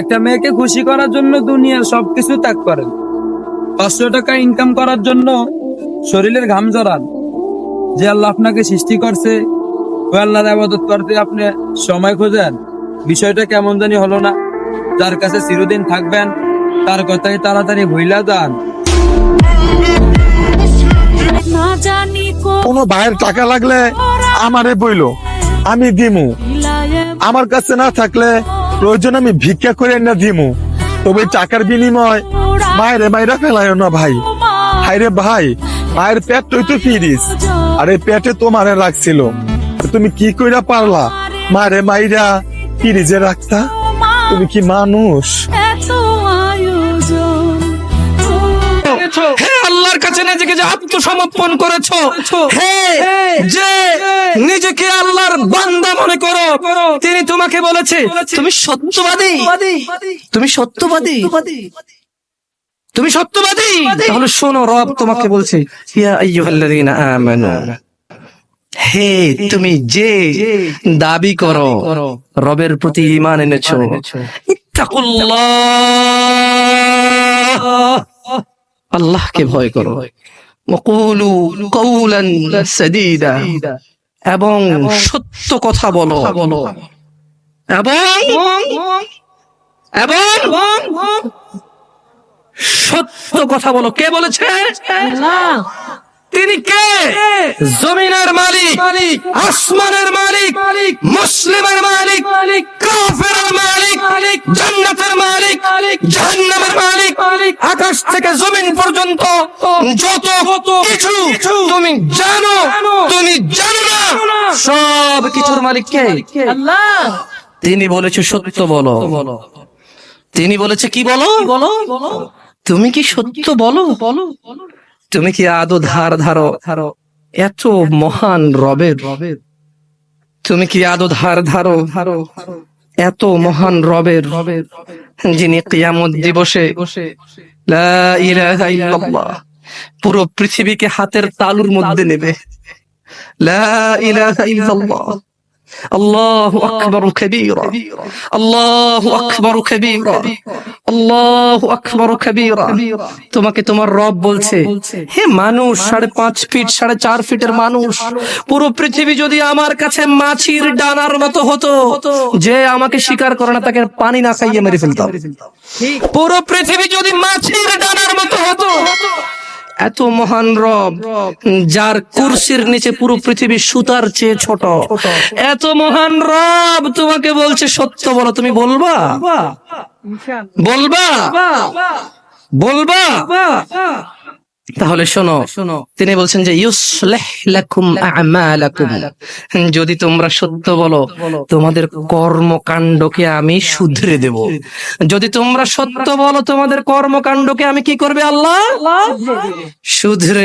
একটা মেয়েকে খুশি করার জন্য দুনিয়ার সবকিছু ত্যাগ করেন। পাঁচশো টাকা ইনকাম করার জন্য শরীরের ঘাম জড়ান। যে আল্লাহ আপনাকে সৃষ্টি করছে ওই আল্লাহর আবাদত করতে আপনি সময় খোঁজেন। বিষয়টা কেমন জানি হলো না। যার কাছে চিরদিন থাকবেন তার কথাই তাড়াতাড়ি ভুইলা যান। কোনো ভাইয়ের টাকা লাগলে আমারে বইলো আমি দিমু। আমার কাছে না থাকলে প্রয়োজন আমি ভিক্ষা করে না দিমু। তবে টাকার বিনিময় মায়েরে মায়েরা ফেলায় না ভাই। হাইরে ভাই মায়ের পেট তুই তো ফিরিস। আরে পেটে তোমারে রাখছিল। তুমি কি কইরা পারলা? মারে মাইরা ফিরিজে রাখতা? তুমি কি মানুষ? আল্লাহর কাছে নিজেকে যে আত্মসমর্পণ করেছ হে যে নিজেকে আল্লাহর বান্দা মনে করো তিনি তোমাকে বলেছে তুমি সত্যবাদী। তুমি সত্যবাদী। তুমি সত্যবাদী? তাহলে শোনো রব তোমাকে বলছে ইয়া আইয়ুহাল্লাযীনা আমানু হে তুমি যে দাবি করো রবের প্রতি ইমান এনেছো। আল্লাহকে ভয় করো। ওয়াকুলু কওলান সাদীদা। এবং সত্য কথা বলো। এবং এবং সত্য কথা বলো। কে বলেছে? তিনি কে? জমিনের মালিক আসমানের মালিক মুসলিমের মালিক কাফেরের মালিক জান্নাতের মালিক জাহান্নামের মালিক আকাশ থেকে জমিন পর্যন্ত যত কিছু তুমি জানো তুমি জানো না সব কিছুর মালিক কে? তিনি বলেছে সত্য বলো। তিনি বলেছে কি বলো? বলো? তুমি কি সত্য বলো? বলো তুমি কি আদৌ ধার ধারো? ধারো। এত মহান রবের। রবের তুমি কি আদো ধার ধারো? ধারো। এত মহান রবের রবের। যিনি কিয়ামত দিবসে পুরো পৃথিবীকে হাতের তালুর মধ্যে নেবে। আল্লাহ আকবর কবিরা। আল্লাহ আকবর কবিরা। তোমাকে তোমার রব বলছে হে মানুষ সাড়ে পাঁচ ফিট সাড়ে চার ফিটের মানুষ। পুরো পৃথিবী যদি আমার কাছে মাছির ডানার মতো হতো যে আমাকে শিকার করে না তাকে পানি না খাইয়ে মেরে ফেলতাম। পুরো পৃথিবী যদি মাছির ডানার মতো হতো এত মহান রব যার কুরসির নিচে পুরো পৃথিবী সুতার চেয়ে ছোট। এত মহান রব তোমাকে বলছে সত্য বলো তুমি বলবা? বলবা। বলবা? তাহলে শোনো শোনো। তিনি বলছেন যে ইউসলিহ লাকুম আ'মালাকুম। যদি তোমরা সত্য বলো তোমাদের কর্মকাণ্ডকে আমি শুধরে দেব। যদি তোমরা সত্য বলো তোমাদের কর্মকাণ্ডকে আমি কি করবে আল্লাহ? শুধরে